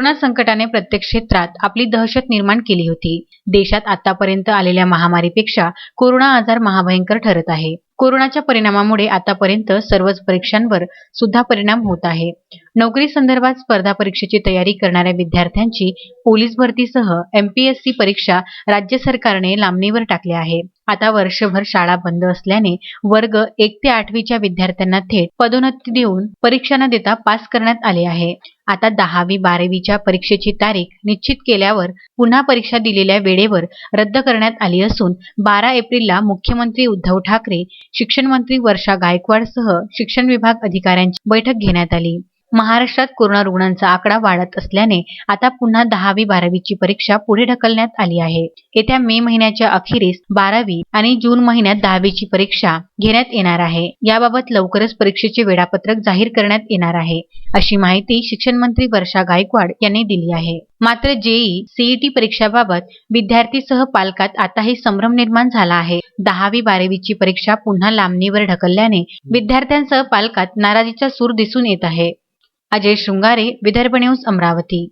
Corona संकटाने प्रत्येक क्षेत्रात आपली दहशत निर्माण केली होती. देशात आतापर्यंत आलेल्या महामारीपेक्षा कोरोना आजार महाभयंकर ठरत आहे. कोरोनाच्या परिणामामुळे आतापर्यंत सर्वच परीक्षांवर सुद्धा परिणाम होत आहे. नोकरी संदर्भात स्पर्धा परीक्षेची तयारी करणाऱ्या विद्यार्थ्यांची पोलीस भरतीसह एमपीएससी परीक्षा राज्य सरकारने लांबणीवर टाकल्या आहे आता वर्षभर शाळा बंद असल्याने वर्ग एक ते आठवीच्या विद्यार्थ्यांना थेट पदोन्नती देऊन परीक्षा न देता पास करण्यात आले आहे. आता दहावी बारावीच्या परीक्षेची तारीख निश्चित केल्यावर पुन्हा परीक्षा दिलेल्या वेळेवर रद्द करण्यात आली असून बारा एप्रिलला मुख्यमंत्री उद्धव ठाकरे शिक्षण मंत्री वर्षा गायकवाडसह शिक्षण विभाग अधिकाऱ्यांची बैठक घेण्यात आली. महाराष्ट्रात कोरोना रुग्णांचा आकडा वाढत असल्याने आता पुन्हा दहावी बारावीची परीक्षा पुढे ढकलण्यात आली आहे. येत्या मे महिन्याच्या अखेरीस बारावी आणि जून महिन्यात दहावीची परीक्षा घेण्यात येणार आहे. याबाबत लवकरच परीक्षेचे वेळापत्रक जाहीर करण्यात येणार आहे अशी माहिती शिक्षण मंत्री वर्षा गायकवाड यांनी दिली आहे. मात्र जेई सीईटी परीक्षाबाबत विद्यार्थीसह पालकात आताही संभ्रम निर्माण झाला आहे. दहावी बारावीची परीक्षा पुन्हा लांबणीवर ढकलल्याने विद्यार्थ्यांसह पालकात नाराजीचा सूर दिसून येत आहे. આજે શૃંગારે વિદર્ભ ન્યૂઝ અમરાવતી.